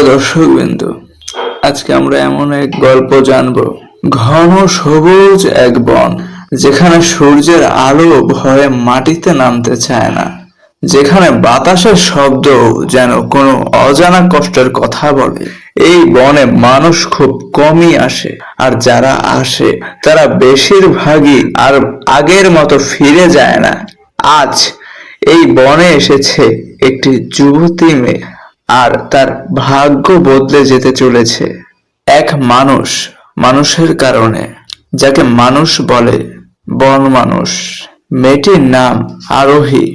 প্রিয় দর্শকবৃন্দ, আজকে আমরা এমন এক গল্প জানব। ঘন সবুজ এক বন, যেখানে সূর্যের আলো ভয়ে মাটিতে নামতে চায় না, যেখানে বাতাসের শব্দ যেন কোনো অজানা কষ্টের কথা বলে। এই বনে মানুষ খুব কমই আসে, আর যারা আসে, তারা বেশিরভাগই আর আগের মতো ফিরে যায় না। আজ এই বনে এসেছে একটি যুবতী মেয়ে আর তার ভাগ্য বদলে যেতে চলেছে এক মানুষ মানুষের কারণে, যাকে মানুষ বলে বন মানুষ। মেয়েটির নাম আরোহী।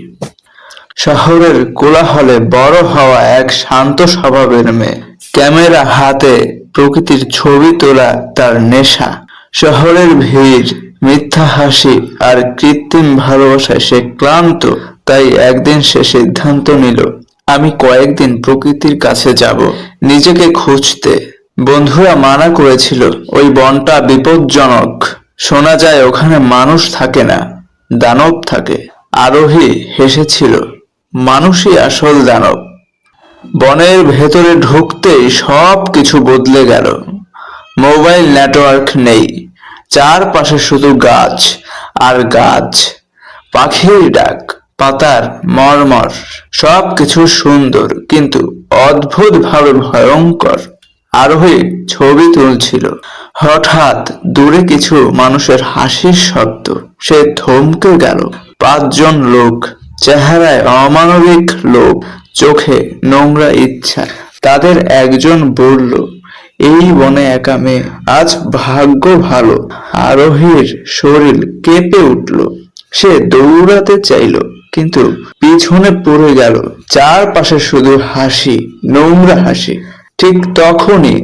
শহরের কোলাহলে বড় হওয়া এক শান্ত স্বভাবের মেয়ে। ক্যামেরা হাতে প্রকৃতির ছবি তোলা তার নেশা। শহরের ভিড়, মিথ্যা হাসি আর কৃত্রিম ভালোবাসায় সে ক্লান্ত, তাই একদিন সে সিদ্ধান্ত নিল আমি কয়েকদিন প্রকৃতির কাছে যাব। নিজেকে খুঁজতে। বন্ধুরা মানা করেছিল, ওই বনটা বিপজ্জনক। শোনা যায় ওখানে মানুষ থাকে না, দানব থাকে। আরোহী হেসেছিল, মানুষই আসল দানব। বনের ভেতরে ঢুকতেই সব কিছু বদলে গেল। মোবাইল নেটওয়ার্ক নেই, চারপাশে শুধু গাছ আর গাছ, পাখির ডাক। পাতার মর্মর সব কিছু সুন্দর, কিন্তু অদ্ভুত ভাবে ভয়ঙ্কর আরোহী ছবি তুলছিল। হঠাৎ দূরে কিছু মানুষের হাসির শব্দ। সে থমকে গেল। পাঁচজন লোক, চেহারায় অমানবিক লোক চোখে নোংরা ইচ্ছা। তাদের একজন বলল, এই বনে একা মেয়ে, আজ ভাগ্য ভালো। আরোহীর শরীর কেঁপে উঠল। সে দৌড়াতে চাইল। কিন্তু পিছনে পড়ে গেল চারপাশে শুধু হাসি, নোংরা হাসি। ঠিক তখনই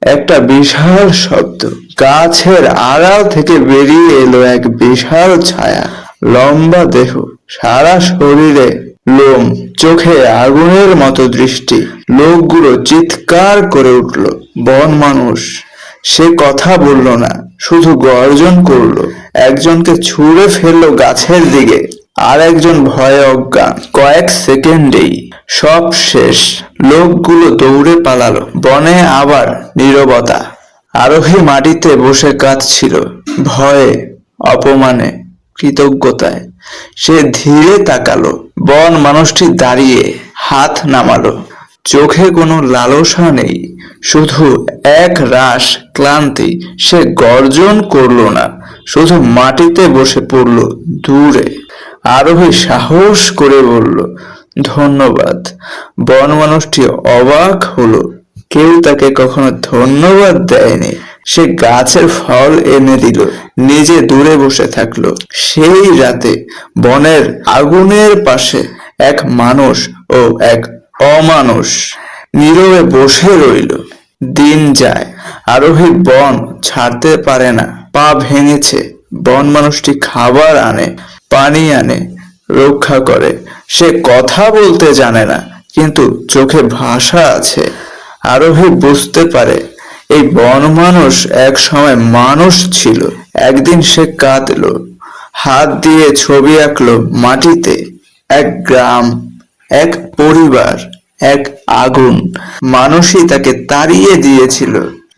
একটা বিশাল শব্দ গাছের আড়াল থেকে বেরিয়ে এলো এক বিশাল ছায়া। লম্বা দেহ, সারা শরীরে লোম, চোখে আগুনের মতো দৃষ্টি। লোকগুলো চিৎকার করে উঠল, বন মানুষ। সে কথা বলল না, শুধু গর্জন করল। একজনকে ছুঁড়ে ফেলল গাছের দিকে। আর একজন ভয়ে অজ্ঞান কয়েক সেকেন্ডেই সব শেষ। লোকগুলো দৌড়ে পালালো। বনে আবার নীরবতা। আরোহী মাটিতে বসে কাঁদছিল। ভয়ে, অপমানে, কৃতজ্ঞতায়। সে ধীরে তাকালো। বন মানুষটি দাঁড়িয়ে হাত নামালো। চোখে কোনো লালসা নেই। শুধু এক রাস ক্লান্তি। সে গর্জন করল না। শুধু মাটিতে বসে পড়ল দূরে। আরোহী সাহস করে বলল, ধন্যবাদ। বন মানুষটি অবাক হলো। কেউ তাকে কখনো ধন্যবাদ দেয়নি। সে গাছের ফল এনে দিল, নিজে দূরে বসে থাকল। সেই রাতে বনের আগুনের পাশে এক মানুষ ও এক অমানুষ নীরবে বসে রইল। দিন যায়, আরোহী বন ছাড়তে পারে না, পা ভেঙেছে। বন মানুষটি খাবার আনে পানি আনে, রক্ষা করে। সে কথা বলতে জানে না, কিন্তু চোখে ভাষা আছে। আরোহী বুঝতে পারে, এই বন মানুষ এক সময় মানুষ ছিল, একদিন সে কাঁদলো। হাত দিয়ে ছবি আঁকলো মাটিতে, এক গ্রাম, এক পরিবার, এক আগুন। মানুষই তাকে তাড়িয়ে দিয়েছিল,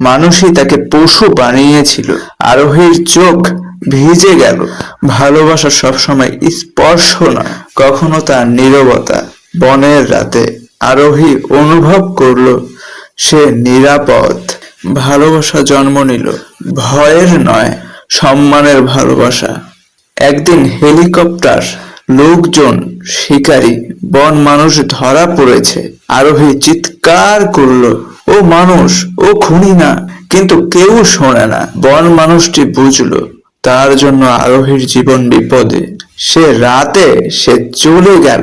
মানুষই তাকে পশু বানিয়েছিল। আরোহীর চোখ ভিজে গেল। ভালোবাসা সবসময় স্পর্শ না কখনো তার নীরবতা বনের রাতে আরোহী অনুভব করল, সে নিরাপদ। ভালোবাসা জন্ম নিল। ভয়ের নয়, সম্মানের ভালোবাসা। একদিন হেলিকপ্টার, লোকজন, শিকারী, বন মানুষ ধরা পড়েছে। আরোহী চিৎকার করল, ও মানুষ, ও খুনি না, কিন্তু কেউ শোনে না। বন মানুষটি বুঝলো তার জন্য আরোহীর জীবন বিপদে। সে রাতে সে চলে গেল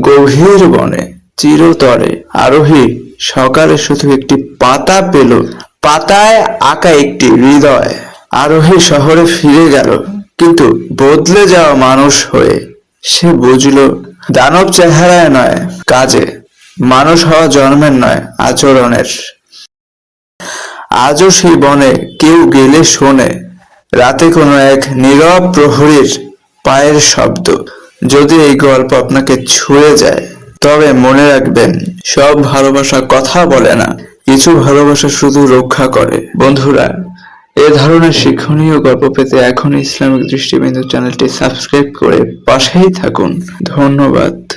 গভীর বনে। চিরতরে আরোহী সকালে শুধু একটি পাতা পেল। পাতায় আঁকা একটি হৃদয়। আরোহী শহরে ফিরে গেল, কিন্তু বদলে যাওয়া মানুষ হয়ে। সে বুঝলো, দানব চেহারায় নয়, কাজে। মানুষ হওয়া জন্মের নয়, আচরণের। আজও সেই বনে কেউ গেলে শোনে। রাতে কোনো এক নীরব প্রহরীর পায়ের শব্দ। যদি এই গল্প আপনাকে ছুঁয়ে যায়, তবে মনে রাখবেন, সব ভালোবাসা কথা বলে না। কিছু ভালোবাসা শুধু রক্ষা করে। বন্ধুরা, এ ধরনের শিক্ষণীয় গল্প পেতে এখন ইসলামিক দৃষ্টিবিন্দু চ্যানেলটি সাবস্ক্রাইব করে পাশেই থাকুন। ধন্যবাদ।